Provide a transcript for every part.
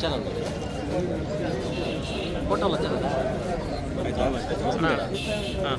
Channel ಫೋಟೋಲ್ಲ channel ಹಾಂ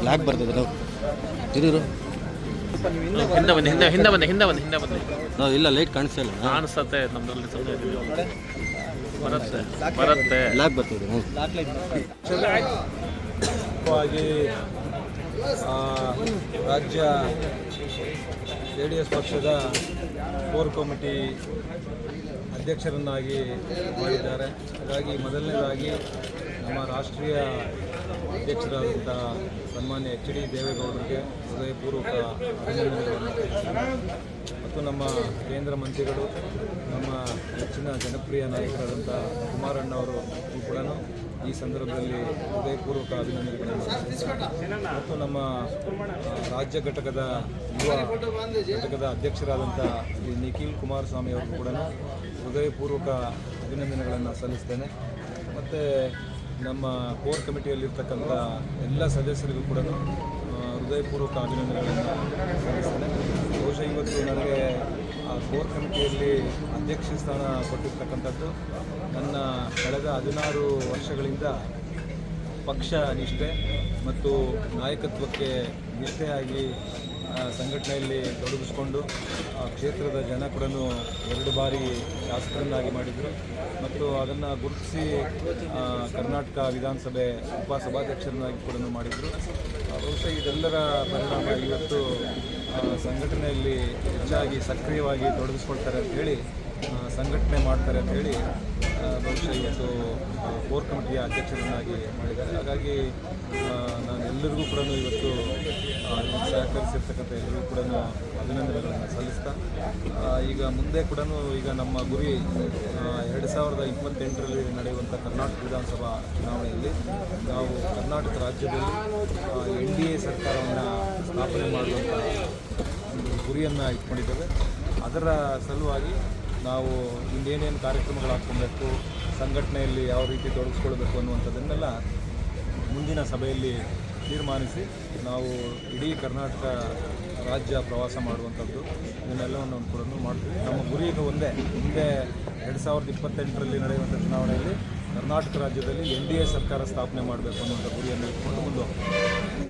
black ಬರ್ತದೆ ನಾವು. ಇರು ಹಿಂದೆ ಬಂದೆ ಹಿಂದೆ ಹಿಂದೆ ಬಂದೆ ಹಿಂದೆ ಬನ್ನಿ ಹಿಂದೆ ಬನ್ನಿ. ನಾವು ಇಲ್ಲ ಲೈಟ್ ಕಾಣಿಸ್ತಾ ಇಲ್ಲ. ಕಾಣಿಸುತ್ತೆ ನಮ್ಮದ್ರಲ್ಲಿ ಸುಮ್ಮನೆ ಬರುತ್ತೆ ಬರುತ್ತೆ. ಬ್ಲ್ಯಾಕ್ ಬರ್ತದೆ ರಾಜ್ಯ ಜೆ ಡಿ ಎಸ್ ಪಕ್ಷದ ಕೋರ್ ಕಮಿಟಿ ಅಧ್ಯಕ್ಷರನ್ನಾಗಿ ಮಾಡಿದ್ದಾರೆ. ಹಾಗಾಗಿ ಮೊದಲನೇದಾಗಿ ನಮ್ಮ ರಾಷ್ಟ್ರೀಯ ಅಧ್ಯಕ್ಷರಾದಂಥ ಸನ್ಮಾನ್ಯ ಎಚ್ ಡಿ ದೇವೇಗೌಡರಿಗೆ ಹೃದಯಪೂರ್ವಕ ಮತ್ತು ನಮ್ಮ ಕೇಂದ್ರ ಮಂತ್ರಿಗಳು, ನಮ್ಮ ಹೆಚ್ಚಿನ ಜನಪ್ರಿಯ ನಾಯಕರಾದಂಥ ಕುಮಾರಣ್ಣ ಅವರು ಕೂಡ ಈ ಸಂದರ್ಭದಲ್ಲಿ ಹೃದಯಪೂರ್ವಕ ಅಭಿನಂದನೆಗಳನ್ನು. ಮತ್ತು ನಮ್ಮ ರಾಜ್ಯ ಘಟಕದ ಯುವ ಘಟಕದ ಅಧ್ಯಕ್ಷರಾದಂಥ ಶ್ರೀ ನಿಖಿಲ್ ಕುಮಾರಸ್ವಾಮಿ ಅವರು ಕೂಡ ಹೃದಯಪೂರ್ವಕ ಅಭಿನಂದನೆಗಳನ್ನು ಸಲ್ಲಿಸ್ತೇನೆ ಮತ್ತು ನಮ್ಮ ಕೋರ್ ಕಮಿಟಿಯಲ್ಲಿರ್ತಕ್ಕಂಥ ಎಲ್ಲ ಸದಸ್ಯರಿಗೂ ಕೂಡ ಹೃದಯಪೂರ್ವಕ ಅಭಿನಂದನೆಗಳನ್ನು ಸಲ್ಲಿಸ್ತೇನೆ. ಬಹುಶಃ ಇವತ್ತು ನನಗೆ ಆ ಕೋರ್ ಕಮಿಟಿಯಲ್ಲಿ ಅಧ್ಯಕ್ಷ ಸ್ಥಾನ ಕೊಟ್ಟಿರ್ತಕ್ಕಂಥದ್ದು ನನ್ನ ಕಳೆದ ಹದಿನಾರು ವರ್ಷಗಳಿಂದ ಪಕ್ಷ ನಿಷ್ಠೆ ಮತ್ತು ನಾಯಕತ್ವಕ್ಕೆ ನಿಷ್ಠೆಯಾಗಿ ಸಂಘಟನೆಯಲ್ಲಿ ತೊಡಗಿಸ್ಕೊಂಡು ಆ, ಕ್ಷೇತ್ರದ ಜನ ಕೂಡ ಎರಡು ಬಾರಿ ಶಾಸಕರನ್ನಾಗಿ ಮಾಡಿದರು. ಮತ್ತು ಅದನ್ನು ಗುರುತಿಸಿ ಕರ್ನಾಟಕ ವಿಧಾನಸಭೆ ಉಪಸಭಾಧ್ಯಕ್ಷರನ್ನಾಗಿ ಕೂಡ ಮಾಡಿದರು. ಬಹುಶಃ ಇದೆಲ್ಲರ ಪರಿಣಾಮ ಇವತ್ತು ಸಂಘಟನೆಯಲ್ಲಿ ಹೆಚ್ಚಾಗಿ ಸಕ್ರಿಯವಾಗಿ ತೊಡಗಿಸ್ಕೊಳ್ತಾರೆ ಅಂತೇಳಿ ಸಂಘಟನೆ ಮಾಡ್ತಾರೆ ಅಂತೇಳಿ ಬಹುಶಃ ಇವತ್ತು ಕೋರ್ ಕಮಿಟಿಯ ಅಧ್ಯಕ್ಷರನ್ನಾಗಿ ಮಾಡಿದ್ದಾರೆ. ಹಾಗಾಗಿ ನಾನು ಎಲ್ಲರಿಗೂ ಕೂಡ ಇವತ್ತು ಸಹಕರಿಸಿರ್ತಕ್ಕಂಥ ಎಲ್ಲರೂ ಕೂಡ ಅಭಿನಂದನೆಗಳನ್ನು ಸಲ್ಲಿಸ್ತಾ ಈಗ ಮುಂದೆ ಕೂಡ ಈಗ ನಮ್ಮ ಗುರಿ ಎರಡು ಸಾವಿರದ ಇಪ್ಪತ್ತೆಂಟರಲ್ಲಿ ನಡೆಯುವಂಥ ಕರ್ನಾಟಕ ವಿಧಾನಸಭಾ ಚುನಾವಣೆಯಲ್ಲಿ ನಾವು ಕರ್ನಾಟಕ ರಾಜ್ಯದಲ್ಲಿ ಎನ್ ಡಿ ಎ ಸರ್ಕಾರವನ್ನು ಸ್ಥಾಪನೆ ಮಾಡುವಂಥ ಒಂದು ಗುರಿಯನ್ನು ಇಟ್ಕೊಂಡಿದ್ದೇವೆ. ಅದರ ಸಲುವಾಗಿ ನಾವು ಇನ್ನೇನೇನು ಕಾರ್ಯಕ್ರಮಗಳು ಹಾಕ್ಕೊಬೇಕು, ಸಂಘಟನೆಯಲ್ಲಿ ಯಾವ ರೀತಿ ತೊಡಗಿಸ್ಕೊಳ್ಬೇಕು ಅನ್ನುವಂಥದ್ದನ್ನೆಲ್ಲ ಮುಂದಿನ ಸಭೆಯಲ್ಲಿ ತೀರ್ಮಾನಿಸಿ ನಾವು ಇಡೀ ಕರ್ನಾಟಕ ರಾಜ್ಯ ಪ್ರವಾಸ ಮಾಡುವಂಥದ್ದು, ಇದನ್ನೆಲ್ಲವನ್ನು ಕೂಡ ಮಾಡ್ತೀವಿ ನಮ್ಮ ಗುರಿ ಈಗ ಒಂದೇ ಮುಂದೆ ಎರಡು ಸಾವಿರದ ಇಪ್ಪತ್ತೆಂಟರಲ್ಲಿ ನಡೆಯುವಂಥ ಚುನಾವಣೆಯಲ್ಲಿ ಕರ್ನಾಟಕ ರಾಜ್ಯದಲ್ಲಿ ಎನ್ ಡಿ ಎ ಸರ್ಕಾರ ಸ್ಥಾಪನೆ ಮಾಡಬೇಕು ಅನ್ನುವಂಥ ಗುರಿಯನ್ನು ಇಟ್ಕೊಂಡು ಮುಂದೆ.